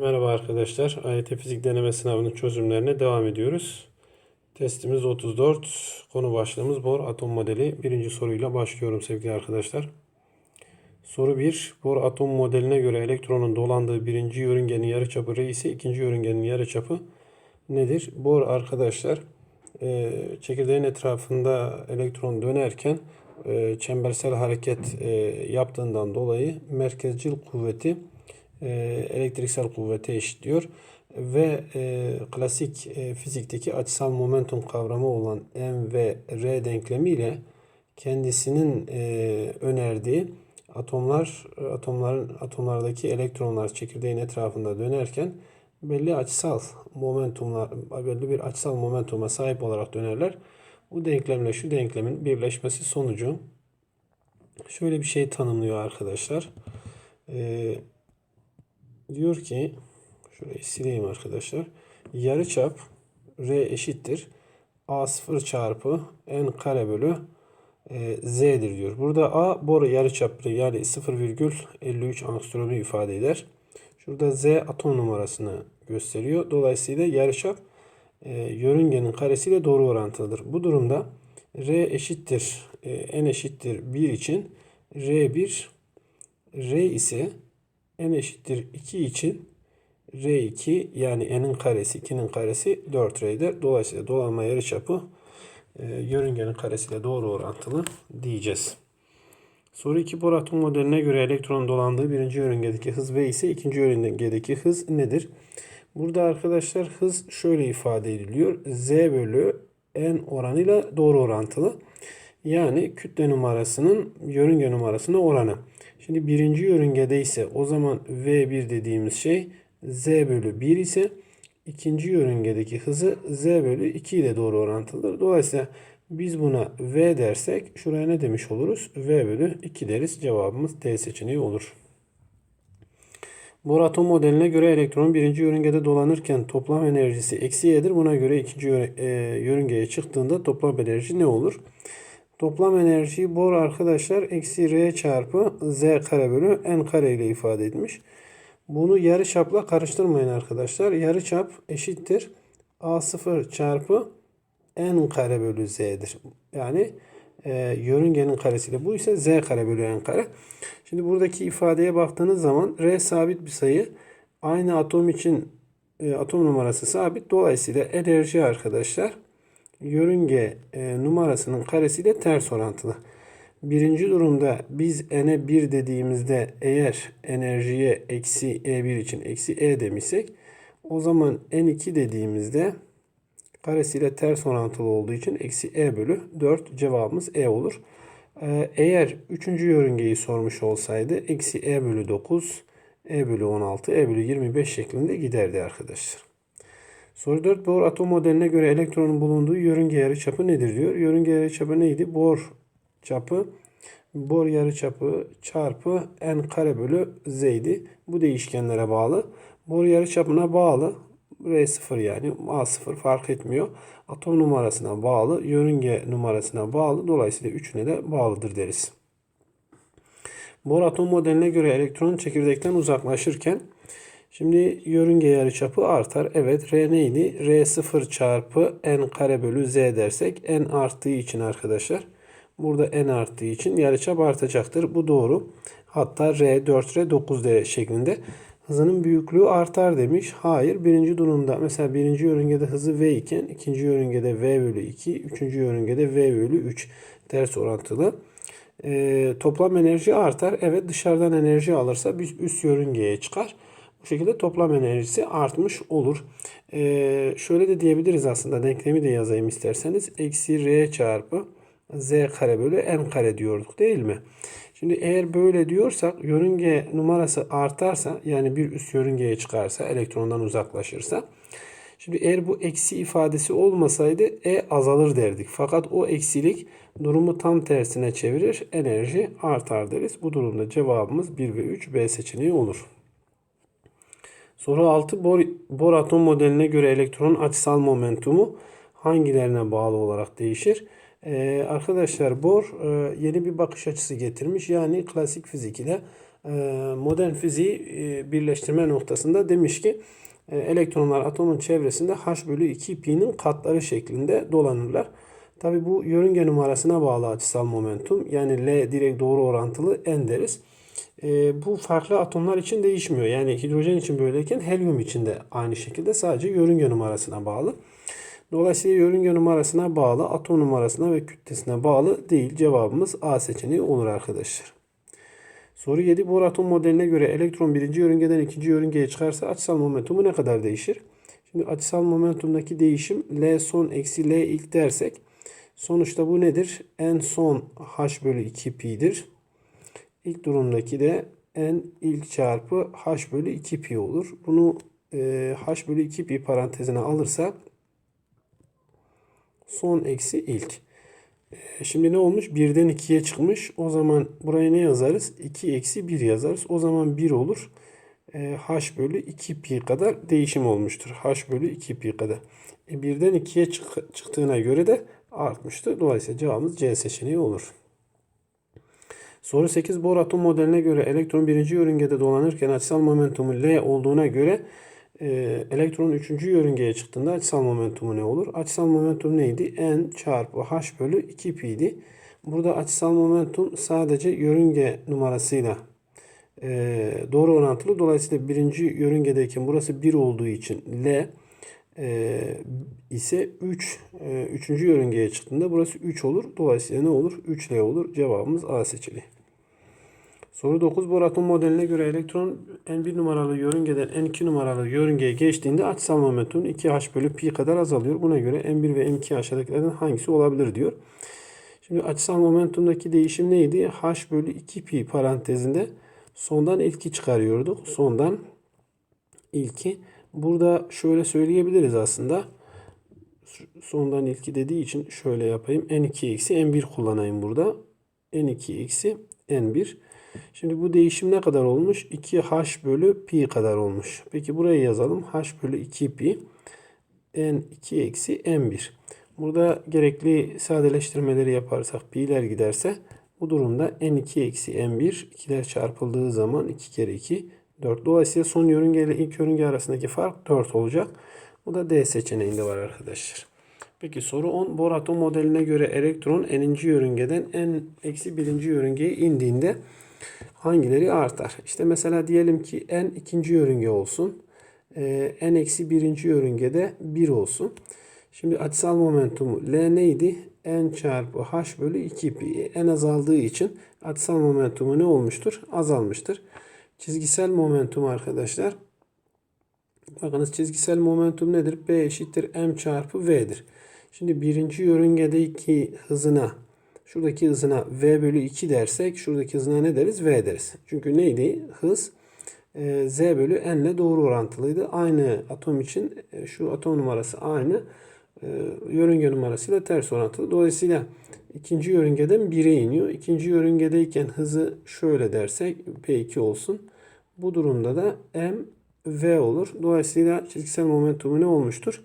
Merhaba arkadaşlar. AYT fizik deneme sınavının çözümlerine devam ediyoruz. Testimiz 34. Konu başlığımız Bohr atom modeli. Birinci soruyla başlıyorum sevgili arkadaşlar. Soru 1. Bohr atom modeline göre elektronun dolandığı birinci yörüngenin yarıçapı R ise ikinci yörüngenin yarıçapı nedir? Bohr arkadaşlar e, çekirdeğin etrafında elektron dönerken e, çembersel hareket e, yaptığından dolayı merkezcil kuvveti e, elektriksel kuvvete eşitliyor ve e, klasik e, fizikteki açısal momentum kavramı olan m ve r denklemi ile kendisinin e, önerdiği atomlar atomların atomlardaki elektronlar çekirdeğin etrafında dönerken belli açısal momentumlar belli bir açısal momentuma sahip olarak dönerler. Bu denklemle şu denklemin birleşmesi sonucu şöyle bir şey tanımlıyor arkadaşlar. Ee, diyor ki şurayı sileyim arkadaşlar. Yarıçap R eşittir. A0 çarpı n kare bölü e, z'dir diyor. Burada a boru yarıçapı yani 0,53 angstromu ifade eder. Şurada z atom numarasını gösteriyor. Dolayısıyla yarıçap e, yörüngenin karesiyle doğru orantılıdır. Bu durumda r eşittir e, n eşittir 1 için r1 r ise n eşittir 2 için r2 yani n'in karesi 2'nin karesi 4r'dir. Dolayısıyla dolanma yarıçapı e, yörüngenin karesiyle doğru orantılı diyeceğiz. Soru 2 Bohr atom modeline göre elektron dolandığı birinci yörüngedeki hız v ise ikinci yörüngedeki hız nedir? Burada arkadaşlar hız şöyle ifade ediliyor. z bölü n oranıyla doğru orantılı. Yani kütle numarasının yörünge numarasına oranı. Şimdi birinci yörüngede ise o zaman V1 dediğimiz şey Z bölü 1 ise ikinci yörüngedeki hızı Z bölü 2 ile doğru orantılıdır. Dolayısıyla biz buna V dersek şuraya ne demiş oluruz? V bölü 2 deriz. Cevabımız D seçeneği olur. Bohr atom modeline göre elektron birinci yörüngede dolanırken toplam enerjisi eksi y'dir. Buna göre ikinci e, yörüngeye çıktığında toplam enerji ne olur? Toplam enerjiyi Bohr arkadaşlar eksi r çarpı z kare bölü n kare ile ifade etmiş. Bunu yarı çapla karıştırmayın arkadaşlar. Yarı çap eşittir a0 çarpı n kare bölü z'dir. Yani e, yörüngenin karesiyle bu ise z kare bölü n kare. Şimdi buradaki ifadeye baktığınız zaman r sabit bir sayı. Aynı atom için e, atom numarası sabit. Dolayısıyla enerji arkadaşlar yörünge e, numarasının karesiyle ters orantılı. Birinci durumda biz n'e 1 dediğimizde eğer enerjiye eksi e1 için eksi e demişsek o zaman n2 dediğimizde karesiyle ters orantılı olduğu için eksi e bölü 4 cevabımız e olur. Ee, eğer üçüncü yörüngeyi sormuş olsaydı eksi e bölü 9, e bölü 16, e bölü 25 şeklinde giderdi arkadaşlar. Soru 4 Bohr atom modeline göre elektronun bulunduğu yörünge yarıçapı nedir diyor. Yörünge yarıçapı neydi? Bohr çapı Bohr yarıçapı çarpı n kare bölü z'ydi. Bu değişkenlere bağlı. Bohr yarıçapına bağlı. R0 yani A0 fark etmiyor. Atom numarasına bağlı, yörünge numarasına bağlı. Dolayısıyla üçüne de bağlıdır deriz. Bohr atom modeline göre elektron çekirdekten uzaklaşırken Şimdi yörünge yarıçapı artar. Evet R neydi? R0 çarpı n kare bölü z dersek n arttığı için arkadaşlar. Burada n arttığı için yarıçap artacaktır. Bu doğru. Hatta R 4R 9D şeklinde hızının büyüklüğü artar demiş. Hayır. Birinci durumda mesela birinci yörüngede hızı V iken ikinci yörüngede V bölü 2, üçüncü yörüngede V bölü 3 ters orantılı. Ee, toplam enerji artar. Evet dışarıdan enerji alırsa bir üst yörüngeye çıkar. Bu şekilde toplam enerjisi artmış olur. Ee, şöyle de diyebiliriz aslında denklemi de yazayım isterseniz. Eksi r çarpı z kare bölü n kare diyorduk değil mi? Şimdi eğer böyle diyorsak yörünge numarası artarsa yani bir üst yörüngeye çıkarsa elektrondan uzaklaşırsa Şimdi eğer bu eksi ifadesi olmasaydı E azalır derdik. Fakat o eksilik durumu tam tersine çevirir. Enerji artar deriz. Bu durumda cevabımız 1 ve 3 B seçeneği olur. Soru 6. Bor, bor atom modeline göre elektronun açısal momentumu hangilerine bağlı olarak değişir? Ee, arkadaşlar Bohr e, yeni bir bakış açısı getirmiş. Yani klasik fizik ile e, modern fiziği e, birleştirme noktasında demiş ki e, elektronlar atomun çevresinde h bölü 2 pi'nin katları şeklinde dolanırlar. Tabi bu yörünge numarasına bağlı açısal momentum. Yani L direkt doğru orantılı n deriz. E, bu farklı atomlar için değişmiyor. Yani hidrojen için böyleyken helyum için de aynı şekilde sadece yörünge numarasına bağlı. Dolayısıyla yörünge numarasına bağlı, atom numarasına ve kütlesine bağlı değil. Cevabımız A seçeneği olur arkadaşlar. Soru 7. Bohr atom modeline göre elektron birinci yörüngeden ikinci yörüngeye çıkarsa açısal momentumu ne kadar değişir? Şimdi açısal momentumdaki değişim L son eksi L ilk dersek sonuçta bu nedir? N son H bölü 2 pi'dir. İlk durumdaki de N ilk çarpı H bölü 2 pi olur. Bunu e, H bölü 2 pi parantezine alırsak son eksi ilk. E, Şimdi ne olmuş? 1'den 2'ye çıkmış. O zaman buraya ne yazarız? 2 eksi 1 yazarız. O zaman 1 olur. E, H bölü 2 pi kadar değişim olmuştur. H bölü 2 pi kadar. E, 1'den 2'ye çık- çıktığına göre de artmıştır. Dolayısıyla cevabımız C seçeneği olur. Soru 8. Bohr atom modeline göre elektron birinci yörüngede dolanırken açısal momentumu L olduğuna göre e, elektron üçüncü yörüngeye çıktığında açısal momentumu ne olur? Açısal momentum neydi? N çarpı H bölü 2 pi'ydi. Burada açısal momentum sadece yörünge numarasıyla e, doğru orantılı. Dolayısıyla birinci yörüngedeyken burası 1 olduğu için L e, ise 3 e, üçüncü yörüngeye çıktığında burası 3 olur. Dolayısıyla ne olur? 3L olur. Cevabımız A seçeneği. Soru 9. Bohr atom modeline göre elektron N1 numaralı yörüngeden N2 numaralı yörüngeye geçtiğinde açısal momentum 2H bölü pi kadar azalıyor. Buna göre N1 ve N2 aşağıdakilerden hangisi olabilir diyor. Şimdi açısal momentumdaki değişim neydi? H bölü 2 pi parantezinde sondan ilki çıkarıyorduk. Sondan ilki. Burada şöyle söyleyebiliriz aslında. Sondan ilki dediği için şöyle yapayım. N2 eksi N1 kullanayım burada. N2 eksi N1. Şimdi bu değişim ne kadar olmuş? 2H bölü pi kadar olmuş. Peki buraya yazalım. H bölü 2 pi. N2 eksi N1. Burada gerekli sadeleştirmeleri yaparsak pi'ler giderse bu durumda N2 eksi N1 ikiler çarpıldığı zaman 2 kere 2 4. Dolayısıyla son yörünge ile ilk yörünge arasındaki fark 4 olacak. Bu da D seçeneğinde var arkadaşlar. Peki soru 10. Bohr atom modeline göre elektron n'inci yörüngeden n eksi birinci yörüngeye indiğinde hangileri artar? İşte mesela diyelim ki n ikinci yörünge olsun. Ee, n eksi birinci yörüngede 1 olsun. Şimdi açısal momentumu L neydi? N çarpı H bölü 2 pi. N azaldığı için açısal momentumu ne olmuştur? Azalmıştır. Çizgisel momentum arkadaşlar. Bakınız çizgisel momentum nedir? B eşittir M çarpı V'dir. Şimdi birinci yörüngedeki hızına şuradaki hızına V bölü 2 dersek şuradaki hızına ne deriz? V deriz. Çünkü neydi? Hız e, Z bölü N ile doğru orantılıydı. Aynı atom için e, şu atom numarası aynı. E, yörünge numarasıyla ters orantılı. Dolayısıyla ikinci yörüngeden 1'e iniyor. İkinci yörüngedeyken hızı şöyle dersek P2 olsun. Bu durumda da M V olur. Dolayısıyla çizgisel momentumu ne olmuştur?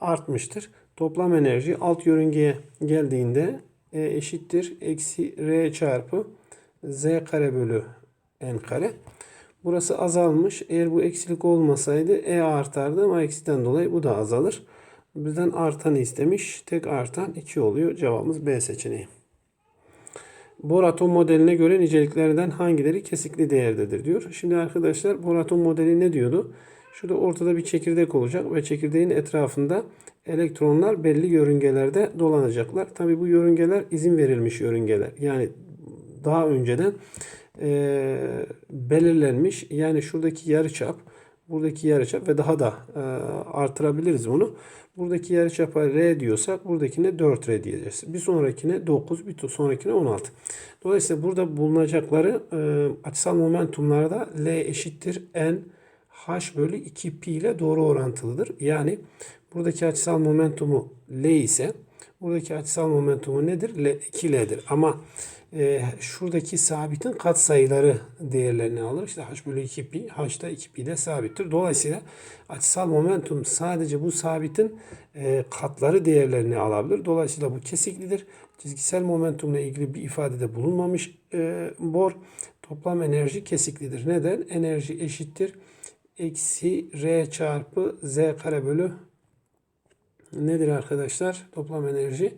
Artmıştır. Toplam enerji alt yörüngeye geldiğinde E eşittir. Eksi R çarpı Z kare bölü N kare. Burası azalmış. Eğer bu eksilik olmasaydı E artardı ama eksiden dolayı bu da azalır. Bizden artanı istemiş. Tek artan 2 oluyor. Cevabımız B seçeneği. Bohr atom modeline göre niceliklerinden hangileri kesikli değerdedir diyor. Şimdi arkadaşlar Bohr atom modeli ne diyordu? Şurada ortada bir çekirdek olacak ve çekirdeğin etrafında elektronlar belli yörüngelerde dolanacaklar. Tabi bu yörüngeler izin verilmiş yörüngeler. Yani daha önceden e, belirlenmiş. Yani şuradaki yarıçap, buradaki yarıçap ve daha da e, artırabiliriz bunu. Buradaki yarıçapa R diyorsak buradakine 4R diyeceğiz. Bir sonrakine 9, bir sonrakine 16. Dolayısıyla burada bulunacakları e, açısal momentumlarda L eşittir N H bölü 2 pi ile doğru orantılıdır. Yani buradaki açısal momentumu L ise buradaki açısal momentumu nedir? L, 2L'dir. Ama e, şuradaki sabitin katsayıları değerlerini alır. İşte h bölü 2 pi, h da 2 pi de sabittir. Dolayısıyla açısal momentum sadece bu sabitin e, katları değerlerini alabilir. Dolayısıyla bu kesiklidir. Çizgisel momentumla ilgili bir ifadede bulunmamış e, Bohr. toplam enerji kesiklidir. Neden? Enerji eşittir. Eksi R çarpı Z kare bölü nedir arkadaşlar? Toplam enerji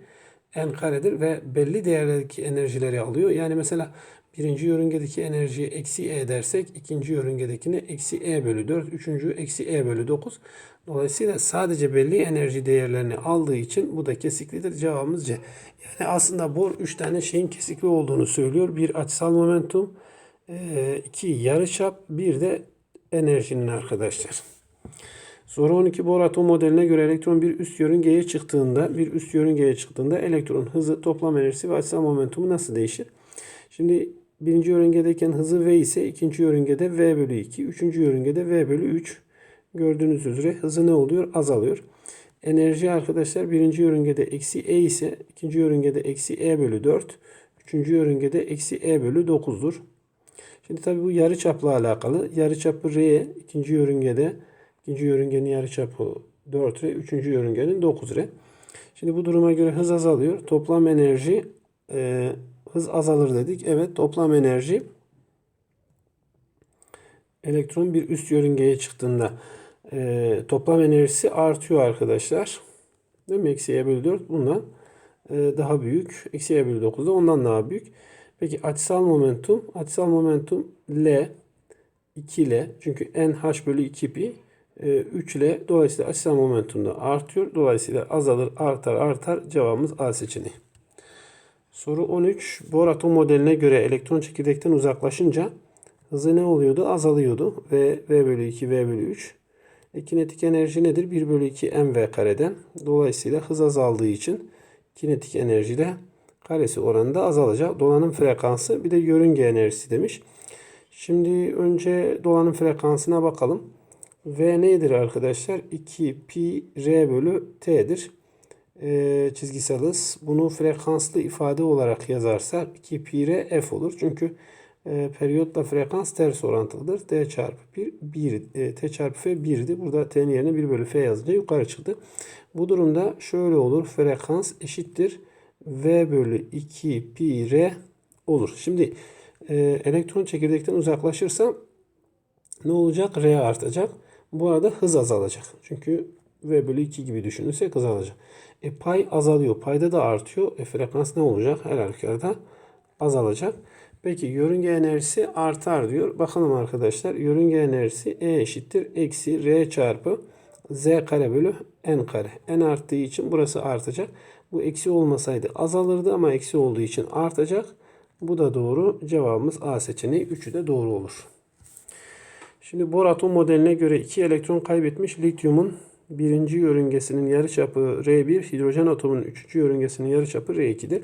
n karedir ve belli değerlerdeki enerjileri alıyor. Yani mesela birinci yörüngedeki enerjiye eksi e dersek ikinci yörüngedekine eksi e bölü 4, üçüncü eksi e bölü 9. Dolayısıyla sadece belli enerji değerlerini aldığı için bu da kesiklidir. Cevabımız C. Yani aslında bor 3 tane şeyin kesikli olduğunu söylüyor. Bir açısal momentum, e, iki yarıçap, bir de enerjinin arkadaşlar. Soru 12 Bohr atom modeline göre elektron bir üst yörüngeye çıktığında, bir üst yörüngeye çıktığında elektron hızı, toplam enerjisi ve açısal momentumu nasıl değişir? Şimdi birinci yörüngedeyken hızı v ise ikinci yörüngede v bölü 2, üçüncü yörüngede v bölü 3. Gördüğünüz üzere hızı ne oluyor? Azalıyor. Enerji arkadaşlar birinci yörüngede eksi e ise ikinci yörüngede eksi e bölü 4, üçüncü yörüngede eksi e bölü 9'dur. Şimdi tabi bu yarı çapla alakalı. Yarı çapı r ikinci yörüngede ikinci yörüngenin yarıçapı 4 r, üçüncü yörüngenin 9 r. Şimdi bu duruma göre hız azalıyor. Toplam enerji e, hız azalır dedik. Evet toplam enerji elektron bir üst yörüngeye çıktığında e, toplam enerjisi artıyor arkadaşlar. Değil mi? Eksi e bölü 4 bundan e, daha büyük. Eksi e bölü 9 da ondan daha büyük. Peki açısal momentum. Açısal momentum L 2L. Çünkü n h bölü 2 pi 3 ile dolayısıyla açısal momentum da artıyor. Dolayısıyla azalır, artar, artar. Cevabımız A seçeneği. Soru 13. Bohr atom modeline göre elektron çekirdekten uzaklaşınca hızı ne oluyordu? Azalıyordu. V, V bölü 2, V bölü 3. E, kinetik enerji nedir? 1 bölü 2 mv kareden. Dolayısıyla hız azaldığı için kinetik enerji de karesi oranında azalacak. Dolanım frekansı bir de yörünge enerjisi demiş. Şimdi önce dolanım frekansına bakalım. V nedir arkadaşlar? 2 pi r bölü t'dir. Ee, çizgisel hız. Bunu frekanslı ifade olarak yazarsak 2 pi r f olur. Çünkü e, periyotla frekans ters orantılıdır. D çarpı 1, 1 e, T çarpı F 1'di. Burada T'nin yerine 1 bölü F yazınca yukarı çıktı. Bu durumda şöyle olur. Frekans eşittir. V bölü 2 pi r olur. Şimdi e, elektron çekirdekten uzaklaşırsa ne olacak? R artacak. Bu arada hız azalacak. Çünkü V bölü 2 gibi düşünürsek azalacak. E pay azalıyor. Payda da artıyor. E frekans ne olacak? Her halükarda azalacak. Peki yörünge enerjisi artar diyor. Bakalım arkadaşlar. Yörünge enerjisi E eşittir. Eksi R çarpı Z kare bölü N kare. N arttığı için burası artacak. Bu eksi olmasaydı azalırdı ama eksi olduğu için artacak. Bu da doğru. Cevabımız A seçeneği. Üçü de doğru olur. Şimdi bor atom modeline göre iki elektron kaybetmiş lityumun birinci yörüngesinin yarıçapı R1, hidrojen atomunun üçüncü yörüngesinin yarıçapı R2'dir.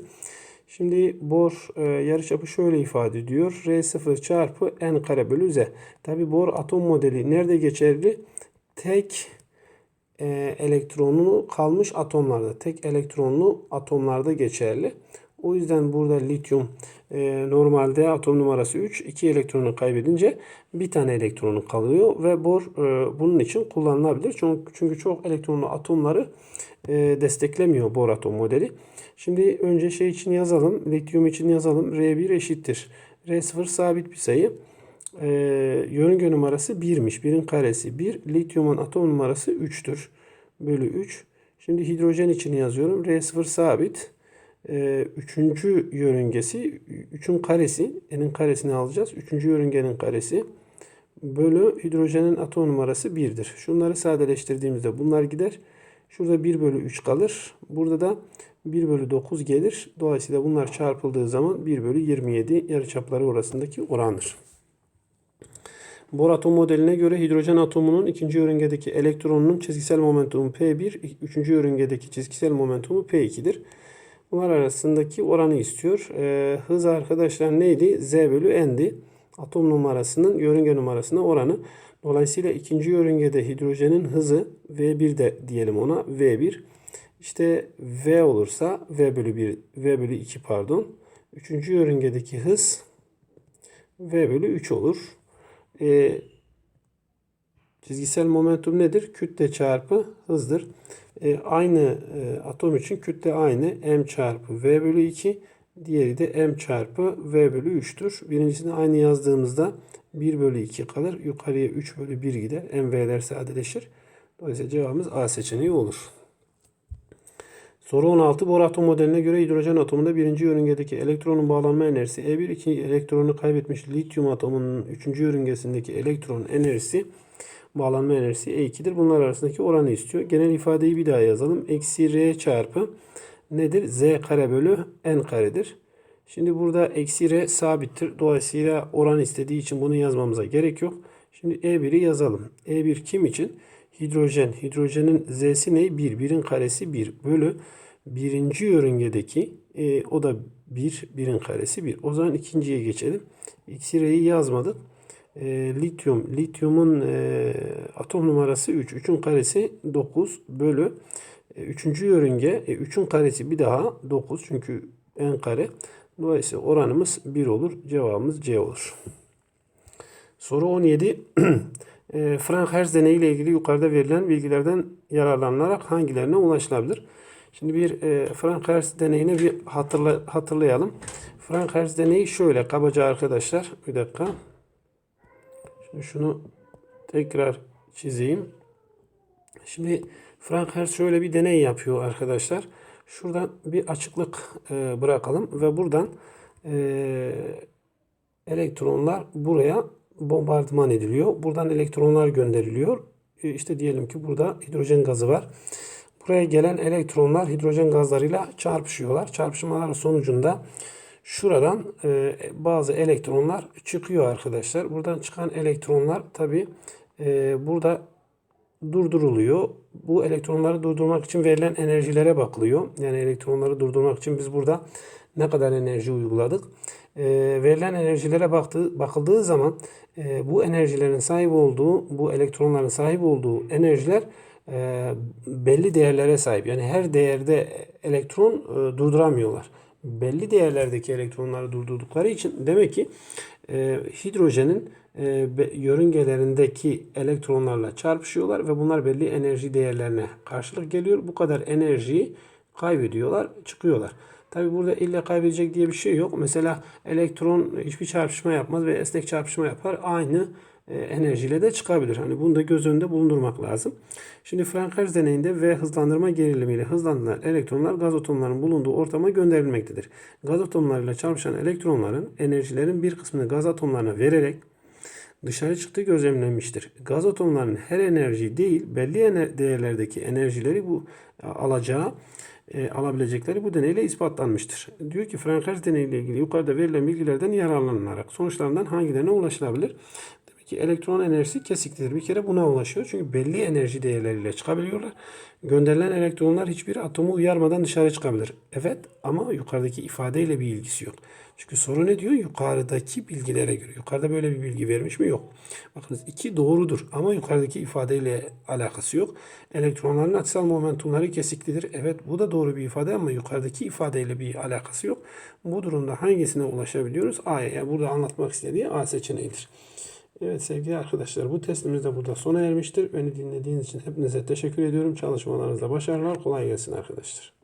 Şimdi bor e, yarıçapı şöyle ifade ediyor. R0 çarpı n kare bölü z. Tabi bor atom modeli nerede geçerli? Tek e, elektronlu kalmış atomlarda. Tek elektronlu atomlarda geçerli. O yüzden burada lityum e, normalde atom numarası 3. 2 elektronu kaybedince bir tane elektronu kalıyor ve bor e, bunun için kullanılabilir. Çünkü, çünkü çok elektronlu atomları e, desteklemiyor bor atom modeli. Şimdi önce şey için yazalım. Lityum için yazalım. R1 eşittir. R0 sabit bir sayı. E, yörünge numarası 1'miş. 1'in karesi 1. Lityumun atom numarası 3'tür. Bölü 3. Şimdi hidrojen için yazıyorum. R0 sabit. Ee, üçüncü yörüngesi, üçün karesi, n'in karesini alacağız. Üçüncü yörüngenin karesi bölü hidrojenin atom numarası 1'dir. Şunları sadeleştirdiğimizde bunlar gider. Şurada 1 bölü 3 kalır. Burada da 1 bölü 9 gelir. Dolayısıyla bunlar çarpıldığı zaman 1 bölü 27 yarıçapları arasındaki orandır. Bor atom modeline göre hidrojen atomunun ikinci yörüngedeki elektronunun çizgisel momentumu P1, üçüncü yörüngedeki çizgisel momentumu P2'dir. Bunlar arasındaki oranı istiyor. Ee, hız arkadaşlar neydi? Z bölü n'di. Atom numarasının yörünge numarasına oranı. Dolayısıyla ikinci yörüngede hidrojenin hızı V1 de diyelim ona V1. İşte V olursa V bölü 1, V bölü 2 pardon. Üçüncü yörüngedeki hız V bölü 3 olur. Ee, çizgisel momentum nedir? Kütle çarpı hızdır. E, aynı e, atom için kütle aynı. M çarpı V bölü 2. Diğeri de m çarpı v bölü 3'tür. Birincisini aynı yazdığımızda 1 bölü 2 kalır. Yukarıya 3 bölü 1 gider. m v'ler sadeleşir. Dolayısıyla cevabımız A seçeneği olur. Soru 16. Bor atom modeline göre hidrojen atomunda birinci yörüngedeki elektronun bağlanma enerjisi E1, iki elektronu kaybetmiş lityum atomunun üçüncü yörüngesindeki elektron enerjisi bağlanma enerjisi E2'dir. Bunlar arasındaki oranı istiyor. Genel ifadeyi bir daha yazalım. Eksi R çarpı nedir? Z kare bölü N karedir. Şimdi burada eksi R sabittir. Dolayısıyla oran istediği için bunu yazmamıza gerek yok. Şimdi E1'i yazalım. E1 kim için? Hidrojen. Hidrojenin Z'si ne? 1. 1'in karesi 1 bölü birinci yörüngedeki e, o da 1. 1'in karesi 1. O zaman ikinciye geçelim. R'yi yazmadık. E, lityum. Lityumun e, atom numarası 3. 3'ün karesi 9 bölü e, üçüncü yörünge. E, 3'ün karesi bir daha 9. Çünkü n kare. Dolayısıyla oranımız 1 olur. Cevabımız C olur. Soru 17. e, Frank Hertz deneyi ile ilgili yukarıda verilen bilgilerden yararlanarak hangilerine ulaşılabilir? Şimdi bir e, Frank Hertz deneyini bir hatırla, hatırlayalım. Frank Hertz deneyi şöyle kabaca arkadaşlar. Bir dakika. Şimdi şunu tekrar çizeyim. Şimdi Frank Hertz şöyle bir deney yapıyor arkadaşlar. Şuradan bir açıklık e, bırakalım ve buradan e, elektronlar buraya bombardıman ediliyor. Buradan elektronlar gönderiliyor. E, işte diyelim ki burada hidrojen gazı var. Buraya gelen elektronlar hidrojen gazlarıyla çarpışıyorlar. Çarpışmalar sonucunda şuradan e, bazı elektronlar çıkıyor arkadaşlar. Buradan çıkan elektronlar tabi e, burada durduruluyor. Bu elektronları durdurmak için verilen enerjilere bakılıyor. Yani elektronları durdurmak için biz burada ne kadar enerji uyguladık. E, verilen enerjilere baktığı, bakıldığı zaman e, bu enerjilerin sahip olduğu, bu elektronların sahip olduğu enerjiler e, belli değerlere sahip. Yani her değerde elektron e, durduramıyorlar. Belli değerlerdeki elektronları durdurdukları için demek ki e, hidrojenin e, yörüngelerindeki elektronlarla çarpışıyorlar ve bunlar belli enerji değerlerine karşılık geliyor. Bu kadar enerjiyi kaybediyorlar, çıkıyorlar. Tabi burada illa kaybedecek diye bir şey yok. Mesela elektron hiçbir çarpışma yapmaz ve esnek çarpışma yapar. Aynı e, enerjiyle de çıkabilir. Hani bunu da göz önünde bulundurmak lazım. Şimdi Frank Hertz deneyinde ve hızlandırma gerilimiyle hızlandırılan elektronlar gaz atomlarının bulunduğu ortama gönderilmektedir. Gaz atomlarıyla çarpışan elektronların enerjilerin bir kısmını gaz atomlarına vererek dışarı çıktığı gözlemlenmiştir. Gaz atomlarının her enerji değil belli değerlerdeki enerjileri bu alacağı e, alabilecekleri bu deneyle ispatlanmıştır. Diyor ki Frank Hertz deneyiyle ilgili yukarıda verilen bilgilerden yararlanılarak sonuçlarından hangilerine ulaşılabilir? Ki elektron enerjisi kesiklidir. Bir kere buna ulaşıyor. Çünkü belli enerji değerleriyle çıkabiliyorlar. Gönderilen elektronlar hiçbir atomu uyarmadan dışarı çıkabilir. Evet ama yukarıdaki ifadeyle bir ilgisi yok. Çünkü soru ne diyor? Yukarıdaki bilgilere göre. Yukarıda böyle bir bilgi vermiş mi? Yok. Bakınız iki doğrudur ama yukarıdaki ifadeyle alakası yok. Elektronların açısal momentumları kesiklidir. Evet bu da doğru bir ifade ama yukarıdaki ifadeyle bir alakası yok. Bu durumda hangisine ulaşabiliyoruz? A'ya. Yani burada anlatmak istediği A seçeneğidir. Evet sevgili arkadaşlar bu testimiz de burada sona ermiştir. Beni dinlediğiniz için hepinize teşekkür ediyorum. Çalışmalarınızda başarılar. Kolay gelsin arkadaşlar.